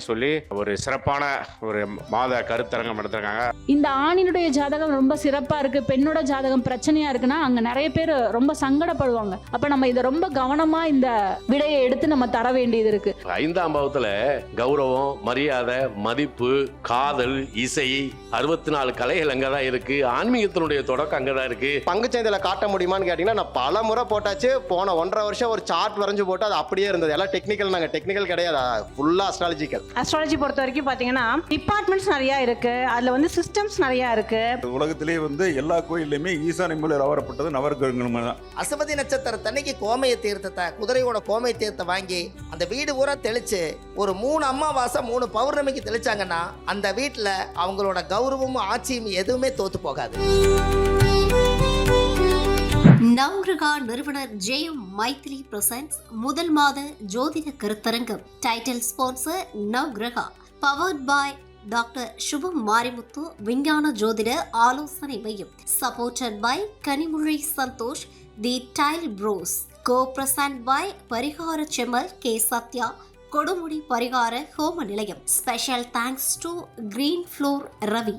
அப்படின்னு சொல்லி ஒரு சிறப்பான ஒரு மாத கருத்தரங்கம் நடத்திருக்காங்க. இந்த ஆணினுடைய ஜாதகம் ரொம்ப சிறப்பா இருக்கு. பெண்ணோட ஜாதகம் பிரச்சனையா இருக்குன்னா அங்க நிறைய பேர் ரொம்ப சங்கடப்படுவாங்க. அப்ப நம்ம இதை ரொம்ப கவனமா இந்த விடையை எடுத்து நம்ம தர வேண்டியது இருக்கு. ஐந்தாம் பாவத்துல கௌரவம் மரியாதை மதிப்பு காதல் இசை அறுபத்தி நாலு கலைகள் அங்கதான் இருக்கு. ஆன்மீகத்தினுடைய தொடக்கம் அங்கதான் இருக்கு. பங்குச்சந்தையில் காட்ட முடியுமான்னு கேட்டிங்கன்னா நான் பல முறை போட்டாச்சு. போன ஒன்றரை வருஷம் ஒரு சார்ட் வரைஞ்சு போட்டு அது அப்படியே இருந்தது. எல்லாம் டெக்னிக்கல் நாங்கள் டெக்னிக்கல் கிடையாது. ஃபுல்லாக அஸ்ட்ராலஜிக்கல் அஸ்ட்ராலஜி பொறுத்த வரைக்கும் பார்த்தீங்கன்னா டிபார்ட்மெண்ட்ஸ் நிறையா இருக்கு. அதில் வந்து சிஸ்டம்ஸ் நிறையா இருக்கு. உலகத்திலேயே வந்து எல்லா கோயில்லையுமே ஈசானி மூலையில் அவரப்பட்டது நவர்கிரகங்கள் தான் அசுமதி நட்சத்திரத்தன்னைக்கு கோமய தீர்த்தத்தை குதிரையோட கோமய தீர்த்தத்தை வாங்கி அந்த வீடு பூரா தெளிச்சு ஒரு மூணு அமாவாசை மூணு பௌர்ணமிக்கு தெளிச்சாங்கன்னா அந்த வீட்டில் அவங்களோட கௌரவமும் ஆட்சியும் எதுவுமே தோத்து போகாது. நவ்கிரகா நிறுவனர் ஜெயம் மைத்திரி பிரசன்ஸ் முதல் மாத ஜோதிட கருத்தரங்கம். Title sponsor Navgraha powered by doctor Subham Marimuthu விஞ்ஞான ஜோதிட ஆலோசனை மையம். Supported by Kanimozhi Santhosh the tile bros co present by பரிகார செமல் கே. சத்யா. கொடுமுடி பரிகார ஹோம நிலையம். Special thanks to green floor Ravi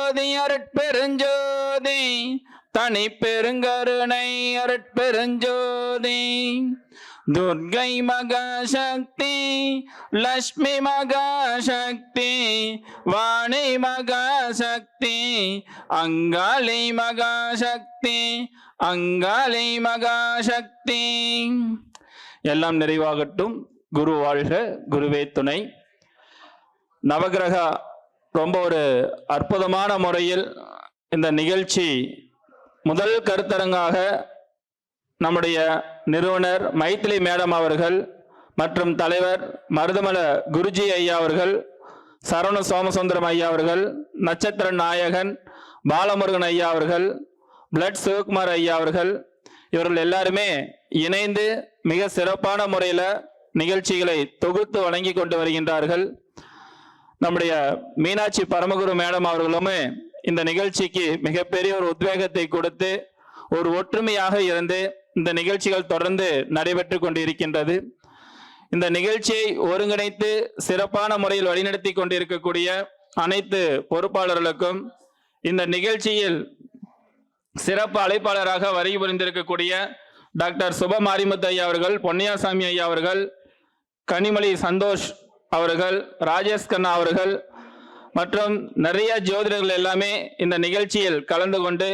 தனி பெருங்கருணை அருட்பெருஞ்சோதி. துர்கை மகாசக்தி லக்ஷ்மி மகாசக்தி வாணி மகாசக்தி அங்காளி மகாசக்தி அங்காளி மகாசக்தி. எல்லாம் நிறைவாகட்டும். குரு வாழ்க குருவே துணை. நவகிரக ரொம்ப ஒரு அற்புதமான முறையில் இந்த நிகழ்ச்சி முதல் கருத்தரங்காக நம்முடைய நிறுவனர் மைத்திலி மேடம் அவர்கள் மற்றும் தலைவர் மருதமல குருஜி ஐயா அவர்கள் சரவண சோமசுந்தரம் ஐயா அவர்கள் நட்சத்திர நாயகன் பாலமுருகன் ஐயா அவர்கள் பிளட் சிவகுமார் ஐயா அவர்கள் இவர்கள் எல்லாருமே இணைந்து மிக சிறப்பான முறையில் நிகழ்ச்சிகளை தொகுத்து வழங்கி கொண்டு வருகின்றார்கள். நம்முடைய மீனாட்சி பரமகுரு மேடம் அவர்களுமே இந்த நிகழ்ச்சிக்கு மிகப்பெரிய ஒரு உத்வேகத்தை கொடுத்து ஒரு ஒற்றுமையாக இருந்து இந்த நிகழ்ச்சிகள் தொடர்ந்து நடைபெற்று கொண்டிருக்கின்றது. இந்த நிகழ்ச்சியை ஒருங்கிணைத்து சிறப்பான முறையில் வழிநடத்தி கொண்டிருக்கக்கூடிய அனைத்து பொறுப்பாளர்களுக்கும் இந்த நிகழ்ச்சியில் சிறப்பு அழைப்பாளராக வருகை புரிந்திருக்கக்கூடிய டாக்டர் சுப மாரிமுத்து ஐயா அவர்கள் பொன்னியாசாமி ஐயா அவர்கள் கனிமொழி சந்தோஷ் அவர்கள் ராஜேஷ் கண்ணா அவர்கள் மற்றும் நிறைய ஜோதிடர்கள் எல்லாமே இந்த நிகழ்ச்சியில் கலந்து கொண்டு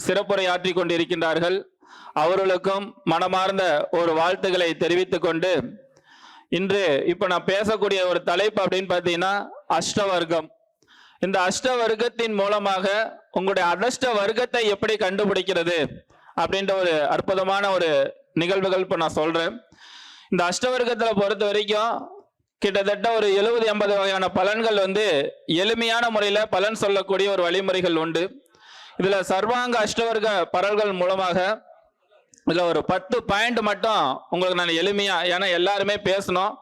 சிறப்புரை ஆற்றிக் கொண்டிருக்கின்றார்கள். அவர்களுக்கும் மனமார்ந்த ஒரு வாழ்த்துக்களை தெரிவித்துக் கொண்டு இன்று இப்போ நான் பேசக்கூடிய ஒரு தலைப்பு அப்படின்னு பார்த்தீங்கன்னா அஷ்டவர்க்கம். இந்த அஷ்ட வர்க்கத்தின் மூலமாக உங்களுடைய அதஷ்ட வர்க்கத்தை எப்படி கண்டுபிடிக்கிறது அப்படின்ற ஒரு அற்புதமான ஒரு நிகழ்வுகள் இப்போ நான் சொல்றேன். இந்த அஷ்டவர்க்கத்தில் பொறுத்த வரைக்கும் கிட்டத்தட்ட ஒரு எழுபது எண்பது வகையான பலன்கள் வந்து எளிமையான முறையில் பலன் சொல்லக்கூடிய ஒரு வழிமுறைகள் உண்டு. இதில் சர்வாங்க அஷ்டவர்க பரல்கள் மூலமாக இதில் ஒரு பத்து பாயிண்ட் மட்டும் உங்களுக்கு நான் எளிமையாக ஏன்னா எல்லாருமே பேசணும்.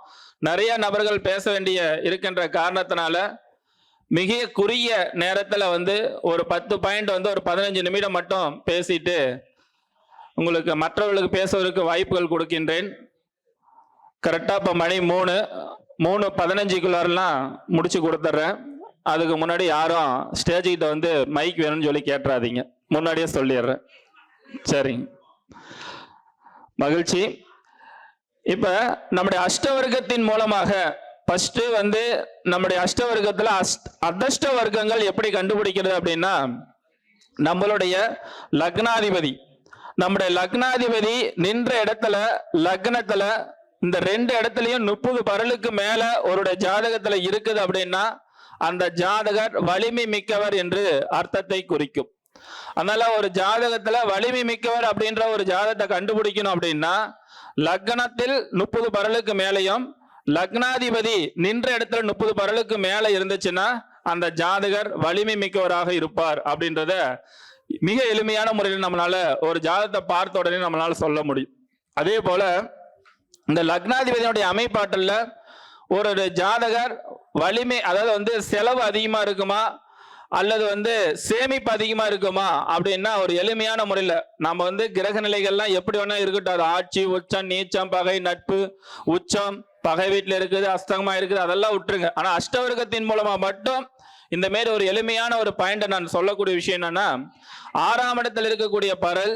நிறைய நபர்கள் பேச வேண்டிய இருக்கின்ற காரணத்தினால மிக குறுகிய நேரத்தில் வந்து ஒரு பத்து பாயிண்ட் வந்து ஒரு பதினஞ்சு நிமிடம் மட்டும் பேசிட்டு உங்களுக்கு மற்றவர்களுக்கு பேசுவதற்கு வாய்ப்புகள் கொடுக்கின்றேன். கரெக்டாக இப்போ மணி மூணு. மூணு பதினஞ்சுக்குள்ளாரெல்லாம் முடிச்சு கொடுத்துட்றேன். அதுக்கு முன்னாடி யாரும் ஸ்டேஜ்கிட்ட வந்து மைக் வேணும்னு சொல்லி கேட்டுறாதீங்க. முன்னாடியே சொல்லிடுறேன். சரிங்க. மகிழ்ச்சி. இப்போ நம்முடைய அஷ்டவர்க்கத்தின் மூலமாக ஃபஸ்ட்டு வந்து நம்முடைய அஷ்டவர்க்கத்தில் அஷ்ட அதஷ்ட வர்க்கங்கள் எப்படி கண்டுபிடிக்கிறது அப்படின்னா நம்மளுடைய லக்னாதிபதி நம்முடைய லக்னாதிபதி நின்ற இடத்துல லக்னத்தில் இந்த ரெண்டு இடத்துலயும் முப்பது பரலுக்கு மேல ஒருடைய ஜாதகத்துல இருக்குது அப்படின்னா அந்த ஜாதகர் வலிமை மிக்கவர் என்று அர்த்தத்தை குறிக்கும். அதனால ஒரு ஜாதகத்துல வலிமை மிக்கவர் அப்படின்ற ஒரு ஜாதகத்தை கண்டுபிடிக்கணும் அப்படின்னா லக்னத்தில் முப்பது பரலுக்கு மேலையும் லக்னாதிபதி நின்ற இடத்துல முப்பது பரலுக்கு மேல இருந்துச்சுன்னா அந்த ஜாதகர் வலிமை மிக்கவராக இருப்பார் அப்படின்றத மிக எளிமையான முறையில் நம்மளால ஒரு ஜாதகத்தை பார்த்த உடனே நம்மளால சொல்ல முடியும். அதே போல இந்த லக்னாதிபதியினுடைய அமைப்பாட்டில் ஒரு ஜாதகர் வலிமை அதாவது வந்து செலவு அதிகமாக இருக்குமா? அல்லது வந்து சேமிப்பு அதிகமா இருக்குமா? அப்படின்னா ஒரு எளிமையான முறையில் நம்ம வந்து கிரக நிலைகள்லாம் எப்படி வேணா இருக்கட்டும். அது ஆட்சி உச்சம் நீச்சம் பகை நட்பு உச்சம் பகை வீட்டில் இருக்குது அஸ்தங்கமா இருக்குது அதெல்லாம் விட்டுருங்க. ஆனா அஷ்டவர்க்கத்தின் மூலமா மட்டும் இந்த மாரி ஒரு எளிமையான ஒரு பாயிண்டை நான் சொல்லக்கூடிய விஷயம் என்னன்னா ஆறாம் இடத்தில் இருக்கக்கூடிய பரல்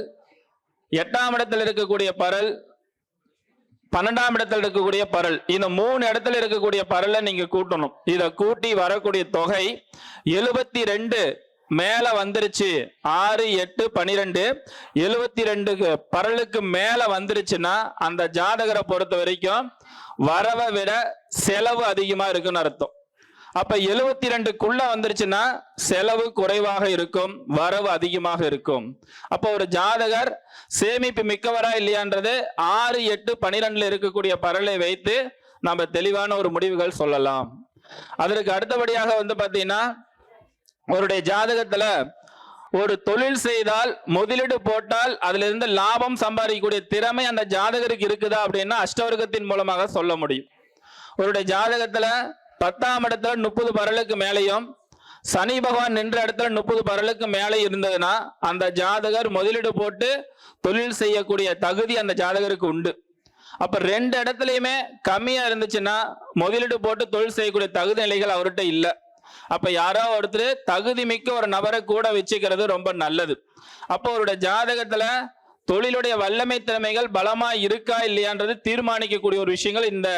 எட்டாம் இடத்தில் இருக்கக்கூடிய பரல் பன்னெண்டாம் இடத்துல இருக்கக்கூடிய பரல். இந்த மூணு இடத்துல இருக்கக்கூடிய பரலை நீங்க கூட்டணும். இதை கூட்டி வரக்கூடிய தொகை எழுபத்தி ரெண்டு மேல வந்துருச்சு. ஆறு எட்டு பனிரெண்டு. எழுபத்தி ரெண்டுக்கு பரலுக்கு மேல வந்துருச்சுன்னா அந்த ஜாதகரை பொறுத்த வரைக்கும் வரவை விட செலவு அதிகமா இருக்குன்னு அர்த்தம். அப்ப எழுபத்தி ரெண்டுக்குள்ள வந்துருச்சுன்னா செலவு குறைவாக இருக்கும் வரவு அதிகமாக இருக்கும். அப்போ ஒரு ஜாதகர் சேமிப்பு மிக்கவரா இல்லையான்றது ஆறு எட்டு பனிரெண்டுல இருக்கக்கூடிய பரலை வைத்து நம்ம தெளிவான ஒரு முடிவுகள் சொல்லலாம். அதற்கு அடுத்தபடியாக வந்து பாத்தீங்கன்னா அவருடைய ஜாதகத்துல ஒரு தொழில் செய்தால் முதலீடு போட்டால் அதுல இருந்து லாபம் சம்பாதிக்கக்கூடிய திறமை அந்த ஜாதகருக்கு இருக்குதா அப்படின்னா அஷ்டவர்க்கத்தின் மூலமாக சொல்ல முடியும். அவருடைய ஜாதகத்துல பத்தாம் இடத்துல முப்பது பரலுக்கு மேலேயும் சனி பகவான் நின்ற இடத்துல முப்பது பரலுக்கு மேலே இருந்ததுன்னா அந்த ஜாதகர் முதலீடு போட்டு தொழில் செய்யக்கூடிய தகுதி அந்த ஜாதகருக்கு உண்டு. அப்ப ரெண்டு இடத்துலயுமே கம்மியா இருந்துச்சுன்னா முதலீடு போட்டு தொழில் செய்யக்கூடிய தகுதி நிலைகள் அவர்கிட்ட இல்லை. அப்ப யாரோ ஒருத்தர் தகுதி மிக்க ஒரு நபரை கூட வச்சுக்கிறது ரொம்ப நல்லது. அப்போ அவருடைய ஜாதகத்துல தொழிலுடைய வல்லமை திறமைகள் பலமா இருக்கா இல்லையான்றது தீர்மானிக்கக்கூடிய ஒரு விஷயங்கள் இந்த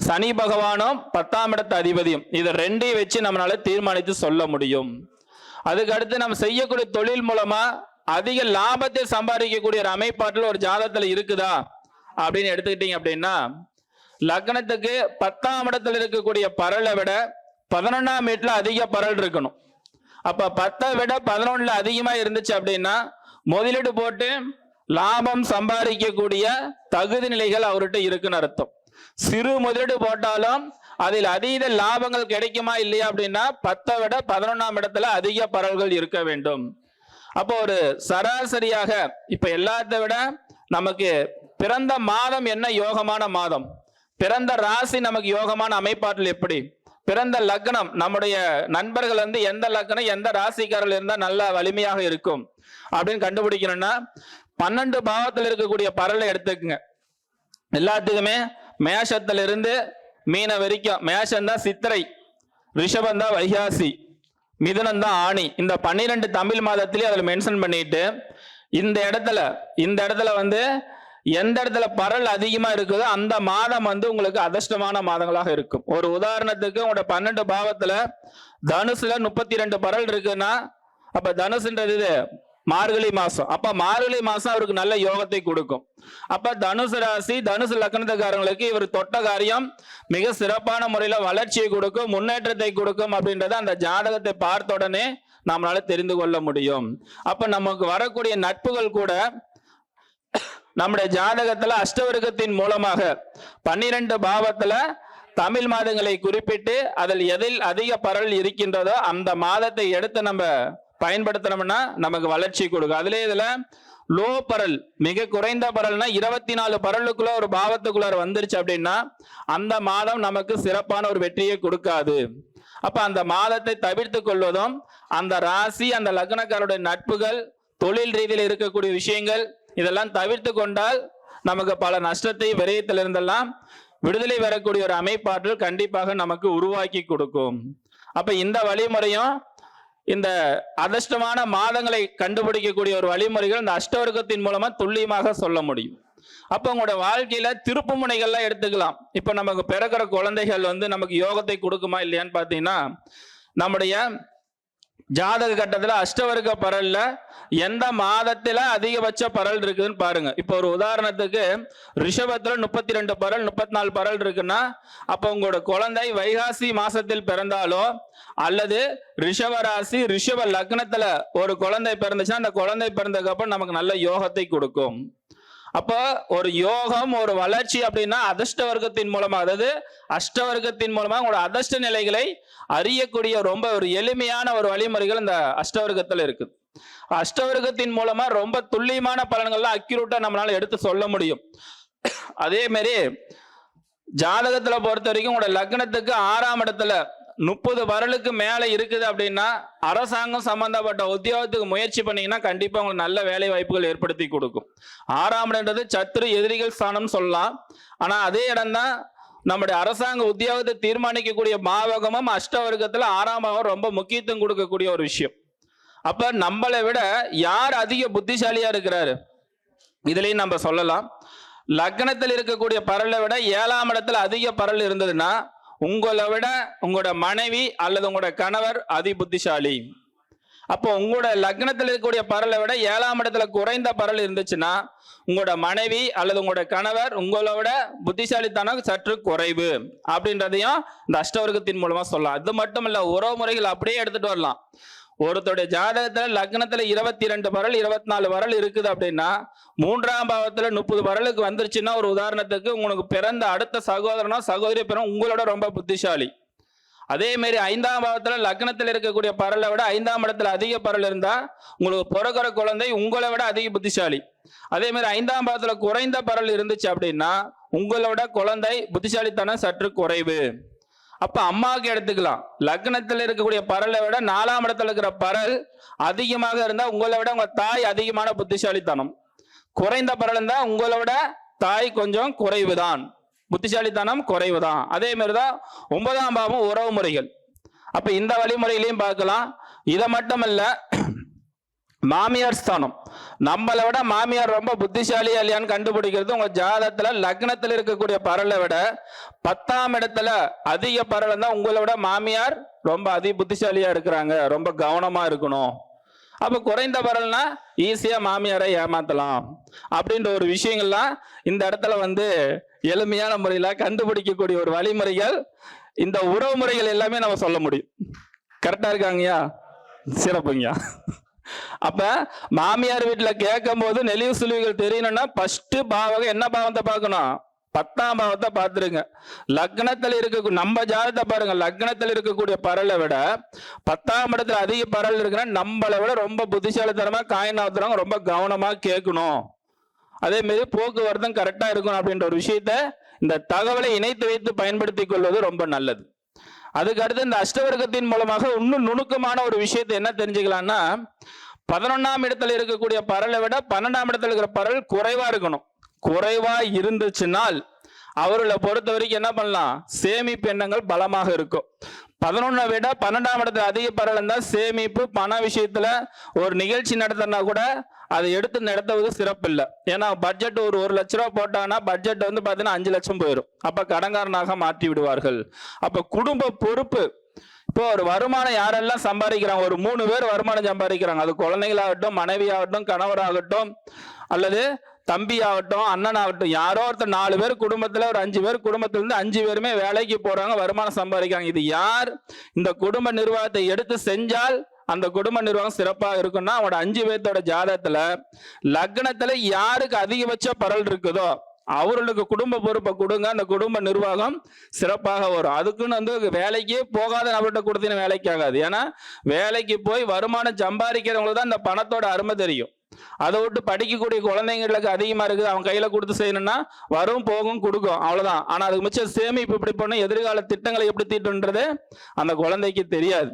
சனி பகவானும் பத்தாம் இடத்து அதிபதியும் இதை ரெண்டையும் வச்சு நம்மளால தீர்மானித்து சொல்ல முடியும். அதுக்கு அடுத்து நம்ம செய்யக்கூடிய தொழில் மூலமா அதிக லாபத்தை சம்பாதிக்கக்கூடிய ஒரு அமைப்பாட்டில் ஒரு ஜாதகத்துல இருக்குதா? அப்படின்னு எடுத்துக்கிட்டீங்க அப்படின்னா லக்னத்துக்கு பத்தாம் இடத்துல இருக்கக்கூடிய பரலை விட பதினொன்னாம் வீட்டுல அதிக பரல் இருக்கணும். அப்ப பத்தை விட பதினொன்னுல அதிகமா இருந்துச்சு அப்படின்னா முதலீடு போட்டு லாபம் சம்பாதிக்கக்கூடிய தகுதி நிலைகள் அவர்கிட்ட இருக்குன்னு அர்த்தம். சிறு முதலீடு போட்டாலும் அதில் அதீத லாபங்கள் கிடைக்குமா இல்லையா அப்படின்னா பத்தை விட பதினொன்னாம் இடத்துல அதிக பரவல்கள் இருக்க வேண்டும். அப்போ ஒரு சராசரியாக இப்ப எல்லாத்தை விட நமக்கு பிறந்த மாதம் என்ன யோகமான மாதம்? பிறந்த ராசி நமக்கு யோகமான அமைப்பாற்றல் எப்படி? பிறந்த லக்னம் நம்முடைய நண்பர்கள் வந்து எந்த லக்னம் எந்த ராசிக்காரர்கள் இருந்தால் நல்ல வலிமையாக இருக்கும். அப்படின்னு கண்டுபிடிக்கணும்னா பன்னெண்டு பாவத்தில் இருக்கக்கூடிய பரலை எடுத்துக்குங்க. எல்லாத்துக்குமே மேஷத்திலிருந்து மீன வரைக்கும் மேஷம் தான் சித்திரை ரிஷபம் தான் வைகாசி மிதுனம் தான் ஆணி. இந்த பன்னிரெண்டு தமிழ் மாதத்திலேயே அதில் மென்ஷன் பண்ணிட்டு இந்த இடத்துல இந்த இடத்துல வந்து எந்த இடத்துல பரல் அதிகமா இருக்குதோ அந்த மாதம் வந்து உங்களுக்கு அதிர்ஷ்டமான மாதங்களாக இருக்கும். ஒரு உதாரணத்துக்கு உங்களோட பன்னெண்டு பாவத்துல தனுசுல முப்பத்தி ரெண்டு பரல் இருக்குன்னா அப்ப தனுசுன்றது இது மார்கழி மாசம். அப்ப மார்கழி மாசம் அவருக்கு நல்ல யோகத்தை கொடுக்கும். அப்ப தனுசு ராசி தனுசு லக்னத்துக்காரங்களுக்கு இவர் தொட்ட காரியம் மிக சிறப்பான முறையில வளர்ச்சியை கொடுக்கும் முன்னேற்றத்தை கொடுக்கும் அப்படின்றத அந்த ஜாதகத்தை பார்த்த உடனே நம்மளால தெரிந்து கொள்ள முடியும். அப்ப நமக்கு வரக்கூடிய நட்புகள் கூட நம்முடைய ஜாதகத்துல அஷ்டவர்க்கத்தின் மூலமாக பன்னிரண்டு பாவத்துல தமிழ் மாதங்களை குறிப்பிட்டு அதில் எதில் அதிக பரல் இருக்கின்றதோ அந்த மாதத்தை எடுத்து நம்ம பயன்படுத்தினோம்னா நமக்கு வளர்ச்சி கொடுக்கும். அதுல இதுல லோ பரல் மிக குறைந்த பரல்னா இருபத்தி நாலு பரலுக்குள்ள ஒரு பாவத்துக்குள்ளார வந்துருச்சு அப்படின்னா அந்த மாதம் நமக்கு சிறப்பான ஒரு வெற்றியை கொடுக்காது. அப்ப அந்த மாதத்தை தவிர்த்து கொள்வதும் அந்த ராசி அந்த லக்னக்காரருடைய நட்புகள் தொழில் ரீதியில் இருக்கக்கூடிய விஷயங்கள் இதெல்லாம் தவிர்த்து கொண்டால் நமக்கு பல நஷ்டத்தை விரயத்திலிருந்தெல்லாம் விடுதலை வரக்கூடிய ஒரு அமைப்பாற்றல் கண்டிப்பாக நமக்கு உருவாக்கி கொடுக்கும். அப்ப இந்த வழிமுறையும் இந்த அதிர்ஷ்டமான மாதங்களை கண்டுபிடிக்கக்கூடிய ஒரு வழிமுறைகள் இந்த அஷ்டவர்க்கத்தின் மூலமா துல்லியமாக சொல்ல முடியும். அப்போ உங்களோட வாழ்க்கையில திருப்பு முனைகள்லாம் எடுத்துக்கலாம். இப்போ நமக்கு பிறக்கிற குழந்தைகள் வந்து நமக்கு யோகத்தை கொடுக்குமா இல்லையான்னு பார்த்தீங்கன்னா நம்முடைய ஜாதக கட்டத்தில் அஷ்டவர்க்க பரல்ல எந்த மாதத்தில் அதிகபட்ச பரல் இருக்குதுன்னு பாருங்க. இப்போ ஒரு உதாரணத்துக்கு ரிஷபத்தில் முப்பத்தி ரெண்டு பரல் முப்பத்தி நாலு பரல் இருக்குன்னா அப்போ உங்களோட குழந்தை வைகாசி மாசத்தில் பிறந்தாலோ அல்லது ரிஷப ராசி ரிஷப லக்னத்துல ஒரு குழந்தை பிறந்துச்சுன்னா அந்த குழந்தை பிறந்ததுக்கப்புறம் நமக்கு நல்ல யோகத்தை கொடுக்கும். அப்போ ஒரு யோகம் ஒரு வளர்ச்சி அப்படின்னா அதிர்ஷ்ட வர்க்கத்தின் மூலமா அதாவது அஷ்டவர்க்கத்தின் மூலமா உங்களோட அதிர்ஷ்ட நிலைகளை அறியக்கூடிய ரொம்ப ஒரு எளிமையான ஒரு வழிமுறைகள் இந்த அஷ்டவர்க்கத்துல இருக்குது அஷ்டவர்க்கத்தின் மூலமா ரொம்ப துல்லியமான பலன்கள்லாம் அக்யூரேட்டா நம்மளால எடுத்து சொல்ல முடியும். அதே மாதிரி ஜாதகத்துல பொறுத்த வரைக்கும் உங்களோட லக்னத்துக்கு ஆறாம் இடத்துல முப்பது வரலுக்கு மேலே இருக்குது அப்படின்னா அரசாங்கம் சம்பந்தப்பட்ட உத்தியோகத்துக்கு முயற்சி பண்ணீங்கன்னா கண்டிப்பாக உங்களுக்கு நல்ல வேலை வாய்ப்புகள் ஏற்படுத்தி கொடுக்கும். ஆறாம் இடம்ன்றது சத்துரு எதிரிகள் ஸ்தானம் சொல்லலாம். ஆனால் அதே இடம்தான் நம்முடைய அரசாங்க உத்தியோகத்தை தீர்மானிக்கக்கூடிய மாவகமும் அஷ்டவர்க்கத்தில் ஆறாம் பாவம் ரொம்ப முக்கியத்துவம் கொடுக்கக்கூடிய ஒரு விஷயம். அப்போ நம்மளை விட யார் அதிக புத்திசாலியாக இருக்கிறாரு? இதுலேயும் நம்ம சொல்லலாம். லக்னத்தில் இருக்கக்கூடிய பரலை விட ஏழாம் இடத்துல அதிக பரல் இருந்ததுன்னா உங்களை விட உங்களோட மனைவி அல்லது உங்களோட கணவர் அதி புத்திசாலி அப்போ உங்களோட லக்னத்தில் இருக்கக்கூடிய பரலை விட ஏழாம் இடத்துல குறைந்த பரல் இருந்துச்சுன்னா உங்களோட மனைவி அல்லது உங்களோட கணவர் உங்களை விட புத்திசாலித்தனம் சற்று குறைவு. அப்படின்றதையும் இந்த அஷ்டவர்க்கத்தின் மூலமா சொல்லலாம். அது மட்டும் இல்ல உறவு முறைகள் அப்படியே எடுத்துட்டு வரலாம். ஒருத்தருடைய ஜாதகத்துல லக்னத்துல இருபத்தி ரெண்டு பரல் இருபத்தி நாலு வரல் இருக்குது அப்படின்னா மூன்றாம் பாவத்துல முப்பது வரலுக்கு வந்துருச்சுன்னா ஒரு உதாரணத்துக்கு உங்களுக்கு பிறந்த அடுத்த சகோதரனோ சகோதரி பிறகு உங்களோட ரொம்ப புத்திசாலி. அதே மாதிரி ஐந்தாம் பாவத்துல லக்னத்தில் இருக்கக்கூடிய பரலை விட ஐந்தாம் இடத்துல அதிக பரல் இருந்தா உங்களுக்கு பிறக்கிற குழந்தை உங்களை விட அதிக புத்திசாலி. அதே மாதிரி ஐந்தாம் பாவத்துல குறைந்த பரல் இருந்துச்சு அப்படின்னா உங்களோட குழந்தை புத்திசாலித்தனம் சற்று குறைவு. அப்ப அம்மாவுக்கு எடுத்துக்கலாம். லக்னத்துல இருக்கக்கூடிய பரலை விட நாலாம் இடத்துல இருக்கிற பரல் அதிகமாக இருந்தா உங்களை விட உங்க தாய் அதிகமான புத்திசாலித்தனம். குறைந்த பரல் இருந்தா உங்களை விட தாய் கொஞ்சம் குறைவுதான். புத்திசாலித்தனம் குறைவுதான். அதே மாதிரிதான் ஒன்பதாம் பாவம் உறவு முறைகள். அப்ப இந்த வழிமுறையிலையும் பார்க்கலாம். இதை மட்டுமல்ல மாமியார் ஸ்தானம். நம்மளை விட மாமியார் ரொம்ப புத்திசாலியா இல்லையான்னு கண்டுபிடிக்கிறது உங்க ஜாதத்துல லக்னத்துல இருக்கக்கூடிய பரலை விட பத்தாம் இடத்துல அதிக பரலை தான் உங்களை விட மாமியார் ரொம்ப அதி புத்திசாலியா இருக்கிறாங்க ரொம்ப கவனமா இருக்கணும். அப்ப குறைந்த பரல்னா ஈஸியா மாமியாரை ஏமாத்தலாம். அப்படின்ற ஒரு விஷயங்கள்லாம் இந்த இடத்துல வந்து எளிமையான முறையில கண்டுபிடிக்கக்கூடிய ஒரு வழிமுறைகள் இந்த உறவு முறைகள் எல்லாமே நம்ம சொல்ல முடியும். கரெக்டா இருக்காங்கய்யா சிறப்புங்கய்யா அப்ப மாமியார் வீட்டுல கேட்கும் போது நெளிவு சுழிவுகள் தெரியணும்னா ஃபர்ஸ்ட் பாவகம் என்ன பாவத்தை பார்க்கணும்? பத்தாம் பாவத்தை பார்த்துருங்க. லக்னத்தில் இருக்க நம்ம ஜாதகத்தை பாருங்க. லக்னத்தில் இருக்கக்கூடிய பரலை விட பத்தாம் இடத்துல அதிக பரல் இருக்குன்னா நம்மளை விட ரொம்ப புத்திசாலித்தனமா காயின் ஆத்துறவங்க ரொம்ப கவனமா கேட்கணும். அதே மாதிரி போக்குவரத்தும் கரெக்டா இருக்கணும் அப்படின்ற ஒரு விஷயத்த இந்த தகவலை இணைத்து வைத்து பயன்படுத்திக் கொள்வது ரொம்ப நல்லது. அதுக்கு அடுத்து இந்த அஷ்டவர்க்கத்தின் மூலமாக இன்னும் நுணுக்கமான ஒரு விஷயத்தை என்ன தெரிஞ்சுக்கலாம்னா பதினொன்னாம் இடத்துல இருக்கக்கூடிய பரலை விட பன்னெண்டாம் இடத்துல இருக்கிற பரல் குறைவா இருக்கணும். குறைவா இருந்துச்சுனால் அவர்களை பொறுத்த வரைக்கும் என்ன பண்ணலாம்? சேமிப்பு எண்ணங்கள் பலமாக இருக்கும். பதினொன்னை விட பன்னெண்டாம் இடத்துல அதிக பரவல் இருந்தால் சேமிப்பு பண விஷயத்துல ஒரு நிகழ்ச்சி நடத்தினா கூட அதை எடுத்து நடத்துவது சிறப்பு இல்லை ஏன்னா பட்ஜெட் ஒரு ஒரு லட்ச ரூபா போட்டாங்கன்னா பட்ஜெட் வந்து பார்த்தீங்கன்னா அஞ்சு லட்சம் போயிடும் அப்ப கடங்காரனாக மாற்றி விடுவார்கள். அப்ப குடும்ப பொறுப்பு. இப்போ ஒரு வருமானம் யாரெல்லாம் சம்பாதிக்கிறாங்க? ஒரு மூணு பேர் வருமானம் சம்பாதிக்கிறாங்க. அது குழந்தைகளாகட்டும் மனைவியாகட்டும் கணவராகட்டும் அல்லது தம்பி ஆகட்டும் அண்ணன் ஆகட்டும் யாரோ ஒருத்தர் நாலு பேர் குடும்பத்துல ஒரு அஞ்சு பேர் குடும்பத்துல இருந்து அஞ்சு பேருமே வேலைக்கு போறாங்க வருமானம் சம்பாதிக்கிறாங்க. இது யார்? இந்த குடும்ப நிர்வாகத்தை எடுத்து செஞ்சால் அந்த குடும்ப நிர்வாகம் சிறப்பாக இருக்கும்னா அவனோட அஞ்சு பேர்த்தோட ஜாதகத்துல லக்னத்துல யாருக்கு அதிகபட்ச பரல் இருக்குதோ அவர்களுக்கு குடும்ப பொறுப்பை கொடுங்க அந்த குடும்ப நிர்வாகம் சிறப்பாக வரும். அதுக்குன்னு வந்து வேலைக்கே போகாத நபர்கிட்ட கொடுத்தீங்கன்னா வேலைக்கு ஆகாது. ஏன்னா வேலைக்கு போய் வருமானம் சம்பாதிக்கிறவங்களுக்கு தான் இந்த பணத்தோட அருமை தெரியும். அதை விட்டு படிக்கக்கூடிய குழந்தைங்களுக்கு அதிகமாக இருக்குது. அவன் கையில் கொடுத்து செய்யணும்னா வரும் போகும் கொடுக்கும். அவ்வளோதான் ஆனால் அதுக்கு மிச்சம் சேமிப்பு இப்படி பண்ணும் எதிர்கால திட்டங்களை எப்படி தீட்டுன்றது அந்த குழந்தைக்கு தெரியாது.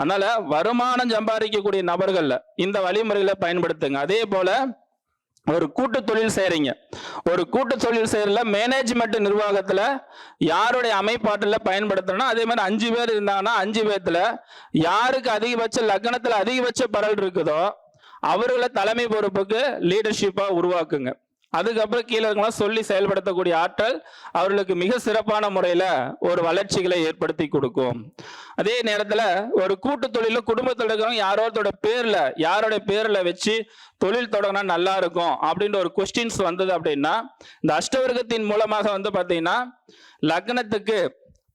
அதனால வருமானம் சம்பாதிக்கக்கூடிய நபர்கள்ல இந்த வழிமுறைகளை பயன்படுத்துங்க. அதே போல ஒரு கூட்டு தொழில் செய்கிறீங்க ஒரு கூட்டு தொழில் செய்யறதுல மேனேஜ்மெண்ட் நிர்வாகத்தில் யாருடைய அமைப்பாட்டில் பயன்படுத்தணும் அதே மாதிரி அஞ்சு பேர் இருந்தாங்கன்னா அஞ்சு பேர்த்தில் யாருக்கு அதிகபட்ச லக்னத்தில் அதிகபட்ச பரல் இருக்குதோ அவர்களை தலைமை பொறுப்புக்கு லீடர்ஷிப்பாக உருவாக்குங்க. அதுக்கப்புறம் கீழே இருக்கலாம் சொல்லி செயல்படுத்தக்கூடிய ஆற்றல் அவர்களுக்கு மிக சிறப்பான முறையில் ஒரு வளர்ச்சிகளை ஏற்படுத்தி கொடுக்கும். அதே நேரத்தில் ஒரு கூட்டு தொழில குடும்பத்தில் இருக்கிறவங்க யாரோத்தோட பேரில் யாரோட பேரில் வச்சு தொழில் தொடங்கினா நல்லா இருக்கும் அப்படின்ற ஒரு கொஸ்டின்ஸ் வந்தது அப்படின்னா இந்த அஷ்டவர்க்கத்தின் மூலமாக வந்து பார்த்தீங்கன்னா லக்னத்துக்கு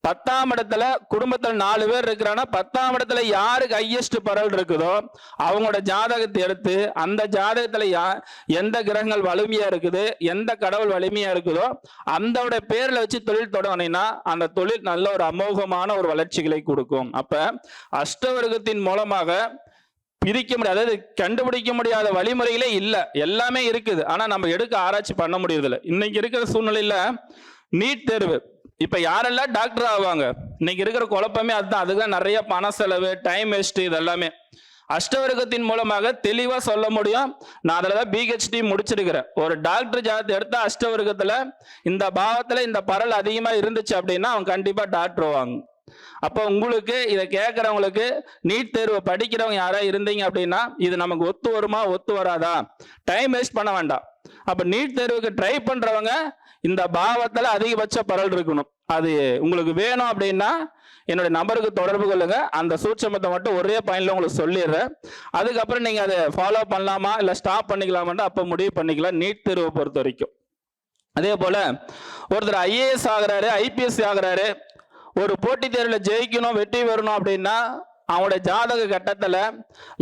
பத்தாம் இடத்துல குடும்பத்துல நாலு பேர் இருக்கிறான்னா பத்தாம் இடத்துல யாருக்கு ஹையஸ்ட் பரல் இருக்குதோ அவங்களோட ஜாதகத்தை எடுத்து அந்த ஜாதகத்துல யா எந்த கிரகங்கள் வலிமையா இருக்குது எந்த கடவுள் வலிமையா இருக்குதோ அந்தோட பேர்ல வச்சு தொழில் தொடங்கினா அந்த தொழில் நல்ல ஒரு அமோகமான ஒரு வளர்ச்சிகளை கொடுக்கும். அப்ப அஷ்டவர்க்கத்தின் மூலமாக பிரிக்க முடியாது. அதாவது கண்டுபிடிக்க முடியாத வழிமுறைகளே இல்லை. எல்லாமே இருக்குது. ஆனா நம்ம எடுக்க ஆராய்ச்சி பண்ண முடியறதில்ல. இன்னைக்கு இருக்கிற சூழ்நிலையில நீட் தேர்வு. இப்போ யாரெல்லாம் டாக்டர் ஆவாங்க? இன்னைக்கு இருக்கிற குழப்பமே அதுதான். அதுதான் நிறைய பண செலவு டைம் வேஸ்ட் இது எல்லாமே அஷ்டவர்க்கத்தின் மூலமாக தெளிவாக சொல்ல முடியும். நான் அதில் தான் பிஹெச்டி முடிச்சிருக்கிறேன். ஒரு டாக்டர் ஜாதத்தை எடுத்தா அஷ்டவர்க்கத்தில் இந்த பாவத்தில் இந்த பரல் அதிகமாக இருந்துச்சு அப்படின்னா அவன் கண்டிப்பாக டாக்டர் வாங்க அப்போ உங்களுக்கு இதை கேட்குறவங்களுக்கு நீட் தேர்வு படிக்கிறவங்க யாராவது இருந்தீங்க அப்படின்னா இது நமக்கு ஒத்து வருமா ஒத்து வராதா? டைம் வேஸ்ட் பண்ண வேண்டாம். அப்போ நீட் தேர்வுக்கு ட்ரை பண்றவங்க இந்த பாவத்துல அதிகபட்ச பரல் இருக்கணும். அது உங்களுக்கு வேணும் அப்படின்னா என்னுடைய நம்பருக்கு தொடர்பு கொள்ளுங்க. அந்த சூட்சமத்தை மட்டும் ஒரே பாயிண்ட்ல உங்களுக்கு சொல்லிடுறேன். அதுக்கப்புறம் நீங்க அதை ஃபாலோ பண்ணலாமா? இல்லை ஸ்டாப் பண்ணிக்கலாமான்னு அப்போ முடிவு பண்ணிக்கலாம். நீட் தேர்வை பொறுத்த வரைக்கும். அதே போல ஒருத்தர் ஐஏஎஸ் ஆகுறாரு ஐபிஎஸ் ஆகுறாரு. ஒரு போட்டித் தேர்வில் ஜெயிக்கணும் வெற்றி பெறணும் அப்படின்னா அவனுடைய ஜாதக கட்டத்துல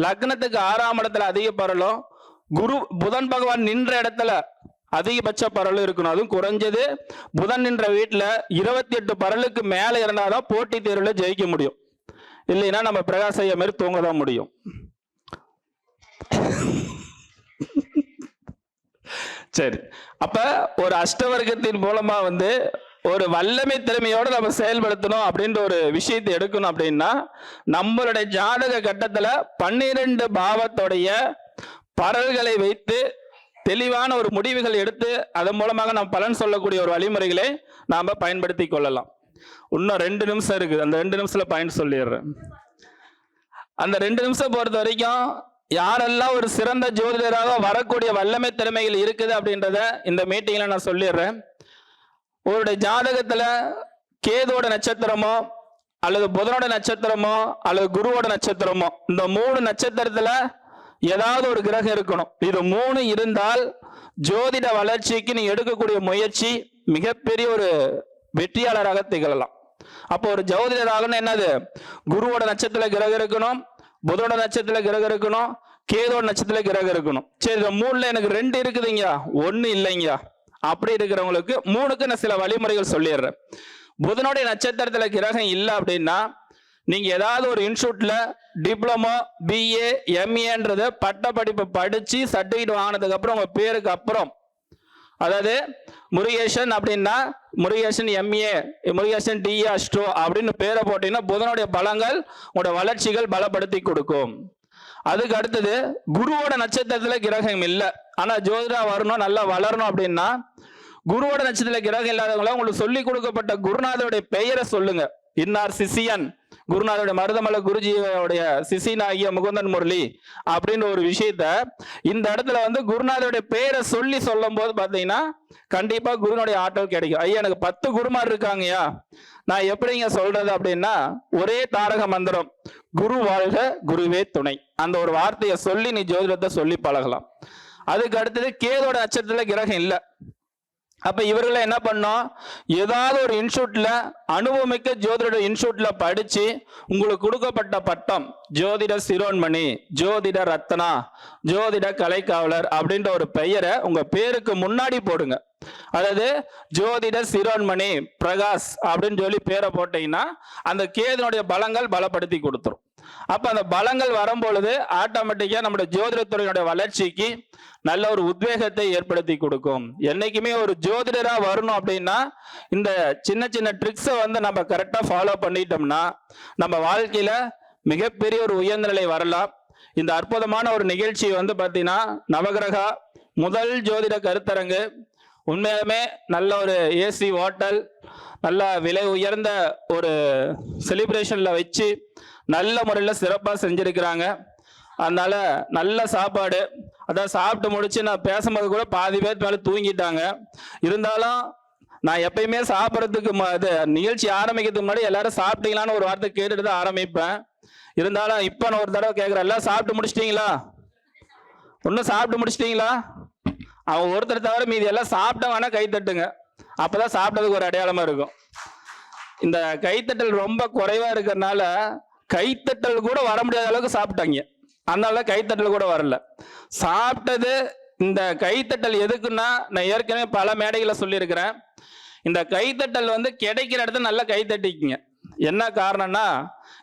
லக்னத்துக்கு ஆறாம் இடத்துல அதிக பரலும் குரு புதன் பகவான் நின்ற இடத்துல அதிகபட்ச பரல் இருக்கணும். அதுவும் குறைஞ்சது புதன் நின்ற வீட்டில் இருபத்தி எட்டு பரலுக்கு மேலே இருந்தாதான் போட்டி தேர்வில் ஜெயிக்க முடியும். இல்லைன்னா நம்ம பிரகாஷ் ஐயா மாதிரி தூங்க தான் முடியும். சரி. அப்ப ஒரு அஷ்டவர்க்கத்தின் மூலமா வந்து ஒரு வல்லமை திறமையோடு நம்ம செயல்படுத்தணும் அப்படின்ற ஒரு விஷயத்தை எடுக்கணும் அப்படின்னா நம்மளுடைய ஜாதக கட்டத்துல பன்னிரெண்டு பாவத்துடைய பரல்களை வைத்து தெளிவான ஒரு முடிவுகள் எடுத்து அதன் மூலமாக நாம் பலன் சொல்லக்கூடிய ஒரு வழிமுறைகளை நாம் பயன்படுத்தி கொள்ளலாம். இன்னும் ரெண்டு நிமிஷம் இருக்குது. அந்த ரெண்டு நிமிஷத்தில் பயன் சொல்லிடுறேன். அந்த ரெண்டு நிமிஷம் பொறுத்த வரைக்கும் யாரெல்லாம் ஒரு சிறந்த ஜோதிடராக வரக்கூடிய வல்லமை திறமைகள் இருக்குது அப்படின்றத இந்த மீட்டிங்கில் நான் சொல்லிடுறேன். உங்களுடைய ஜாதகத்தில் கேதோட நட்சத்திரமோ அல்லது புதனோட நட்சத்திரமோ அல்லது குருவோட நட்சத்திரமோ இந்த மூணு நட்சத்திரத்தில் ஏதாவது ஒரு கிரகம் இருக்கணும். இது மூணு இருந்தால் ஜோதிட வளர்ச்சிக்கு நீ எடுக்கக்கூடிய முயற்சி மிகப்பெரிய ஒரு வெற்றியாளராக திகழலாம். அப்போ ஒரு ஜோதிடராகணும் என்னது? குருவோட நட்சத்திர கிரகம் இருக்கணும் புதனோட நட்சத்திர கிரகம் இருக்கணும் கேதோட நட்சத்திர கிரகம் இருக்கணும். சரி இந்த மூணுல எனக்கு ரெண்டு இருக்குதுங்க ஒன்னு இல்லைங்க அப்படி இருக்கிறவங்களுக்கு மூணுக்கு நான் சில வழிமுறைகள் சொல்லிடுறேன். புதனுடைய நட்சத்திரத்துல கிரகம் இல்லை அப்படின்னா நீங்க ஏதாவது ஒரு இன்ஸ்டியூட்ல டிப்ளமோ பிஏ எம்ஏன்றத பட்ட படிப்பு படிச்சு சர்டிஃபிகேட் வாங்கினதுக்கு அப்புறம் உங்க பேருக்கு அப்புறம் அதாவது முருகேசன் அப்படின்னா முருகேசன் எம்ஏ முருகேசன் டிஏ அப்படின்னு பேரை போட்டீங்கன்னா புதனுடைய பலங்கள் உங்களுடைய வளர்ச்சிகள் பலப்படுத்தி கொடுக்கும். அதுக்கு அடுத்தது குருவோட நட்சத்திரத்துல கிரகம் இல்லை. ஆனா ஜோதிடா வரணும் நல்லா வளரணும் அப்படின்னா குருவோட நட்சத்திரத்தில் கிரகம் இல்லாதவங்களாம் உங்களுக்கு சொல்லி கொடுக்கப்பட்ட குருநாதருடைய பெயரை சொல்லுங்க. இன்னார் சிசியன். குருநாதருடைய மருதமலை குருஜியோடைய சிசினாகிய முகுந்தன் முரளி அப்படின்னு ஒரு விஷயத்த இந்த இடத்துல வந்து குருநாதருடைய பேரை சொல்லி சொல்லும் போது பார்த்தீங்கன்னா கண்டிப்பா குருனுடைய ஆற்றல் கிடைக்கும். ஐயா எனக்கு பத்து குருமார் இருக்காங்கய்யா. நான் எப்படிங்க சொல்றது அப்படின்னா ஒரே தாரக மந்திரம் குரு வாழ்க குருவே துணை. அந்த ஒரு வார்த்தையை சொல்லி நீ ஜோதிடத்தை சொல்லி பழகலாம். அதுக்கு அடுத்தது கேதோட அச்சத்துல கிரகம் இல்லை. அப்ப இவர்களை என்ன பண்ணோம்? ஏதாவது ஒரு இன்ஸ்டியூட்ல அனுபவமிக்க ஜோதிட இன்ஸ்டியூட்ல படிச்சு உங்களுக்கு கொடுக்கப்பட்ட பட்டம் ஜோதிட சிரோன்மணி ஜோதிட ரத்னா ஜோதிட கலைக்காவலர் அப்படின்ற ஒரு பெயரை உங்க பேருக்கு முன்னாடி போடுங்க. அதாவது ஜோதிட சிரோன்மணி பிரகாஷ் அப்படின்னு சொல்லி பேரை போட்டீங்கன்னா அந்த கேதனுடைய பலங்கள் பலப்படுத்தி கொடுத்துரும். அப்ப அந்த பலங்கள் வரும்பொழுது ஆட்டோமேட்டிக்கா நம்முடைய ஜோதிடத்துறையினுடைய வளர்ச்சிக்கு நல்ல ஒரு உத்வேகத்தை ஏற்படுத்தி கொடுக்கும். என்னைக்குமே ஒரு ஜோதிடரா வரணும் அப்படின்னா இந்த சின்ன சின்ன ட்ரிக்ஸை வந்து நம்ம கரெக்டா ஃபாலோ பண்ணிட்டோம்னா நம்ம வாழ்க்கையில மிகப்பெரிய ஒரு உயர்ந்த நிலை வரலாம். இந்த அற்புதமான ஒரு நிகழ்ச்சி வந்து பார்த்தீங்கன்னா நவகிரகா முதல் ஜோதிட கருத்தரங்கு. உண்மையிலுமே நல்ல ஒரு ஏசி ஹோட்டல் நல்ல விலை உயர்ந்த ஒரு செலிப்ரேஷனில் வச்சு நல்ல முறையில் சிறப்பாக செஞ்சுருக்கிறாங்க. அதனால் நல்ல சாப்பாடு. அதான் சாப்பிட்டு முடிச்சு நான் பேசும்போது கூட பாதி பேர் மேலே தூங்கிட்டாங்க. இருந்தாலும் நான் எப்பயுமே சாப்பிட்றதுக்கு ம- இது நிகழ்ச்சி ஆரம்பிக்கிறதுக்கு முன்னாடி எல்லாரும் சாப்பிட்டீங்களான்னு ஒரு வார்த்தை கேட்டுட்டு தான் ஆரம்பிப்பேன். இருந்தாலும் இப்போ நான் ஒரு தடவை கேட்குறேன் எல்லாம் சாப்பிட்டு முடிச்சிட்டிங்களா? ஒன்றும் சாப்பிட்டு முடிச்சிட்டிங்களா? அவன் ஒருத்தர் தவிர மீதி எல்லாம் சாப்பிட்டவனா கை தட்டுங்க. அப்பதான் சாப்பிட்டதுக்கு ஒரு அடையாளமாக இருக்கும். இந்த கைத்தட்டல் ரொம்ப குறைவாக இருக்கிறனால கைத்தட்டல் கூட வர முடியாத அளவுக்கு சாப்பிட்டாங்க. அதனால கைத்தட்டல் கூட வரல. சாப்பிட்டது இந்த கைத்தட்டல் எதுக்குன்னா நான் ஏற்கனவே பல மேடைகளை சொல்லியிருக்கிறேன். இந்த கைத்தட்டல் வந்து கிடைக்கிற இடத்துல நல்லா கைத்தட்டிக்குங்க என்ன காரணம்னா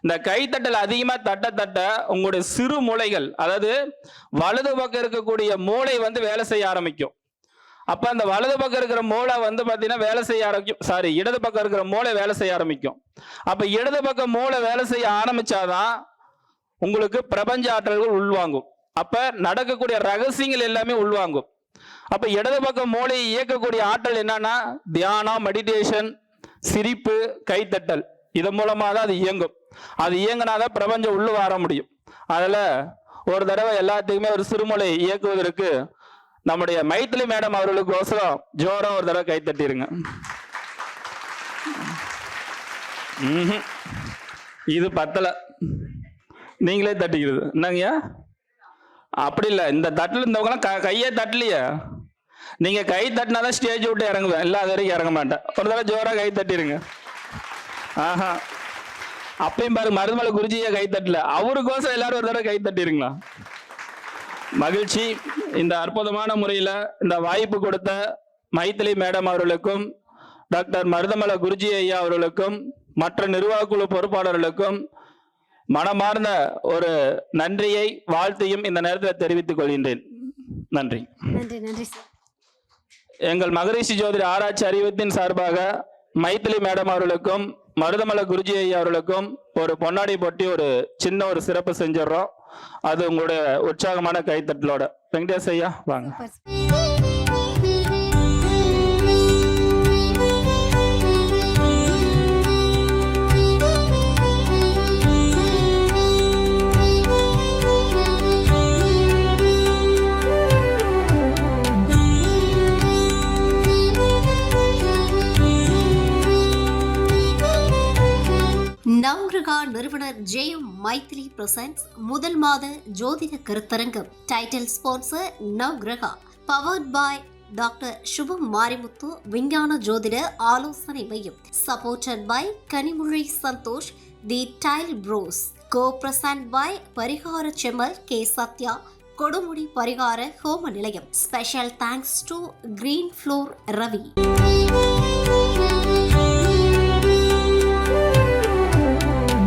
இந்த கைத்தட்டல் அதிகமா தட்ட தட்ட உங்களுடைய சிறு மூளைகள் அதாவது வலது பக்கம் இருக்கக்கூடிய மூளை வந்து வேலை செய்ய ஆரம்பிக்கும். அப்ப அந்த வலது பக்கம் இருக்கிற மூளை வந்து பாத்தீங்கன்னா வேலை செய்ய ஆரம்பிக்கும். சாரி இடது பக்கம் இருக்கிற மூளை வேலை செய்ய ஆரம்பிக்கும். அப்ப இடது பக்கம் மூளை வேலை செய்ய ஆரம்பிச்சாதான் உங்களுக்கு பிரபஞ்ச ஆற்றல்கள் உள்வாங்கும். அப்ப நடக்கக்கூடிய ரகசியங்கள் எல்லாமே உள்வாங்கும். அப்ப இடது பக்கம் மூளையை இயக்கக்கூடிய ஆற்றல் என்னன்னா தியானம் மெடிடேஷன் சிரிப்பு கைத்தட்டல். இதன் மூலமா தான் அது இயங்கும். அது இயங்கினாதான் பிரபஞ்சம் உள்ள வர முடியும். அதுல ஒரு தடவை எல்லாத்துக்குமே ஒரு சிறுமலை இயக்குவதற்கு நம்முடைய மைத்திலி மேடம் அவர்களுக்கோசரம் ஜோரம் ஒரு தடவை கைத்தட்டிருங்க ம்ஹும். இது பத்தல. நீங்களே தட்டிக்கிறது. என்னங்கய்யா? அப்படி இல்லை. இந்த தட்டில் இருந்தவங்களாம் க கையே தட்டலையே. நீங்க கை தட்டினாதான் ஸ்டேஜ் விட்டு இறங்குவேன். இல்லை அது வரைக்கும் இறங்க மாட்டேன். ஒரு தடவை ஜோரா கை தட்டிடுங்க ஆஹா. அப்பயும் பாருங்க மருதுமலை குருஜியை கை தட்டல. அவருக்கோசம் எல்லாரும் ஒரு தடவை கை தட்டிருங்களா? மகிழ்ச்சி. இந்த அற்புதமான முறையில் இந்த வாய்ப்பு கொடுத்த மைத்திலி மேடம் அவர்களுக்கும் டாக்டர் மருதமலை குருஜி ஐயா அவர்களுக்கும் மற்ற நிர்வாகக்குழு பொறுப்பாளர்களுக்கும் மனமார்ந்த ஒரு நன்றியை வாழ்த்தையும் இந்த நேரத்தில் தெரிவித்துக் கொள்கின்றேன். நன்றி. எங்கள் மகரிஷி ஜோதிட ஆராய்ச்சி அறிவத்தின் சார்பாக மைத்திலி மேடம் அவர்களுக்கும் மருதமலை குருஜி ஐயா அவர்களுக்கும் ஒரு பொன்னாடி போட்டி ஒரு சின்ன ஒரு சிறப்பு செஞ்சிடறோம். அது உங்களுடைய உற்சாகமான கைத்தட்டலோட. வெங்கடேஷ் ஐயா வாங்க. நவ்கிரகா நிறுவனர் ஜெயம் மைத்திலி பிரசன்ஸ் முதல் மாத ஜோதிட கருத்தரங்கம் title sponsor Navgraha. Powered by doctor Subham Marimuthu விஞ்ஞான ஜோதிட ஆலோசனை மையம். Supported by Kanimozhi Santhosh the tile bros. Co present by பரிகார செம்மல் கே சத்யா. கொடுமுடி பரிகார ஹோம நிலையம். Special thanks to green floor Ravi.